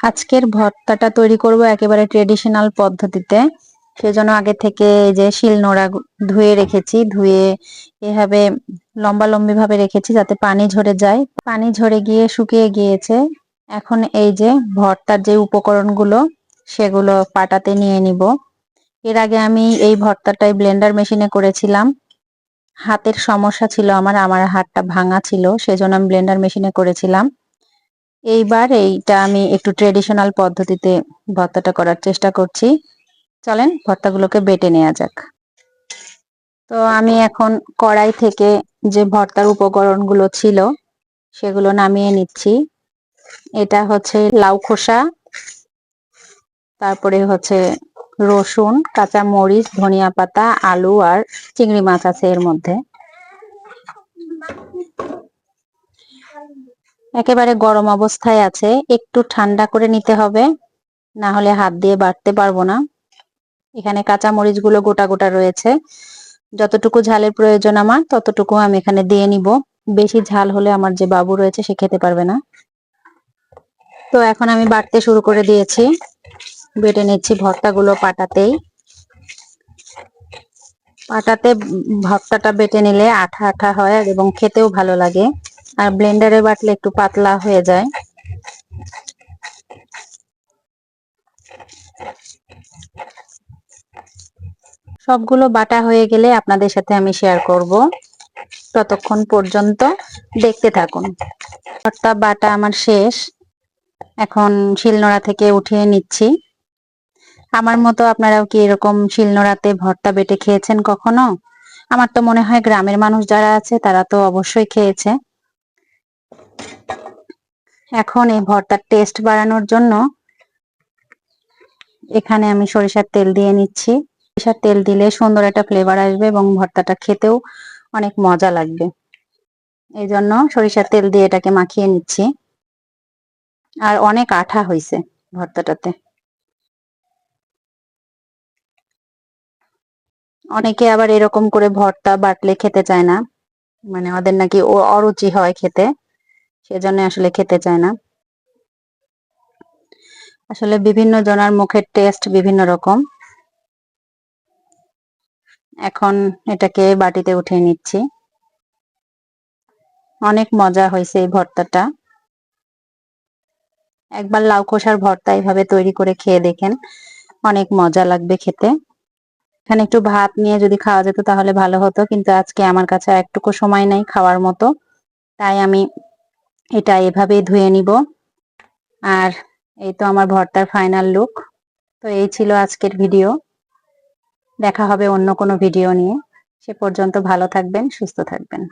আজকের ভর্তাটা তৈরি করব একেবারে ট্রেডিশনাল পদ্ধতিতে। সেজন্য আগে থেকে এই যে শিল নোড়া ধুয়ে রেখেছি, ধুয়ে এভাবে লম্বা লম্বি ভাবে রেখেছি যাতে পানি ঝরে যায়। পানি ঝরে গিয়ে শুকিয়ে গিয়েছে। এখন এই যে ভর্তার যে উপকরণগুলো, সেগুলো পাটাতে নিয়ে নিব। এর আগে আমি এই ভর্তাটাই ব্লেন্ডার মেশিনে করেছিলাম। হাতের সমস্যা ছিল আমার আমার হাতটা ভাঙা ছিল, সেজন্য আমি ব্লেন্ডার মেশিনে করেছিলাম। এইবার এইটা আমি একটু ট্রেডিশনাল পদ্ধতিতে ভর্তাটা করার চেষ্টা করছি। চলেন, ভর্তাগুলোকে বেটে নেওয়া যাক। তো আমি এখন কড়াই থেকে যে ভর্তার উপকরণগুলো ছিল, সেগুলো নামিয়ে নিচ্ছি। এটা হচ্ছে লাউ খোসা, তারপরে হচ্ছে রসুন কাঁচা মরিচ ধনিয়া পাতা, আলু আর চিংড়ি মাছ আছে এর মধ্যে। একেবারে গরম অবস্থায় আছে, একটু ঠান্ডা করে নিতে হবে, না হলে হাত দিয়ে বাটতে পারব না। এখানে কাঁচা মরিচগুলো গোটা গোটা রয়েছে। যতটুকু ঝালের প্রয়োজন আমার, ততটুকু আমি এখানে দিয়ে নিব। বেশি ঝাল হলে আমার যে বাবু রয়েছে, সে খেতে পারবে না। তো এখন আমি বাটতে শুরু করে দিয়েছি। বেটে নিচ্ছি ভর্তাগুলো পাটাতেই। পাটাতে ভর্তাটা বেটে নিলে আঠা আঠা হয় এবং খেতেও ভালো লাগে। আর ব্লেন্ডারে বাটলে একটু পাতলা হয়ে যায়। সবগুলো বাটা হয়ে গেলে আপনাদের সাথে আমি শেয়ার করব। ততক্ষণ পর্যন্ত দেখতে থাকুন। ভর্তা বাটা আমার শেষ। এখন শিলনোড়া থেকে উঠিয়ে নিচ্ছি। আমার মতো আপনারাও কি এরকম শিলনোড়াতে ভর্তা বেটে খেয়েছেন কখনো? আমার তো মনে হয় গ্রামের মানুষ যারা আছে তারা তো অবশ্যই খেয়েছে। এখন এই ভর্তার টেস্ট বাড়ানোর জন্য এখানে আমি সরিষার তেল দিয়ে নিচ্ছি। সরিষার তেল দিলে সুন্দর একটা ফ্লেভার আসবে এবং ভর্তাটা খেতেও অনেক মজা লাগবে। এই জন্য সরিষার তেল দিয়ে এটাকে মাখিয়ে নিচ্ছি। আর অনেক আঠা হয়েছে ভর্তাটাতে। অনেকে আবার এরকম করে ভর্তা বাটলে খেতে চায় না। মানে ওদের নাকি অরুচি হয় খেতে। সেজন্য আসলে খেতে চায় না। আসলে বিভিন্ন জনার মুখের টেস্ট বিভিন্ন রকম। এখন এটাকে বাটিতে উঠিয়ে নিচ্ছি। অনেক মজা হয়েছে এই ভর্তাটা। একবার লাউ খোসার ভর্তা এইভাবে তৈরি করে খেয়ে দেখেন, অনেক মজা লাগবে খেতে। এখানে একটু ভাত নিয়ে যদি খাওয়া যেত তাহলে ভালো হতো, কিন্তু আজকে আমার কাছে একটুকু সময় নাই খাওয়ার মতো। তাই আমি এটা এভাবে ধুয়ে নিব। আর এই তো আমার ভর্তার ফাইনাল লুক তো এই ছিল আজকের ভিডিও দেখা হবে অন্য কোনো ভিডিও নিয়ে। সে পর্যন্ত ভালো থাকবেন, সুস্থ থাকবেন।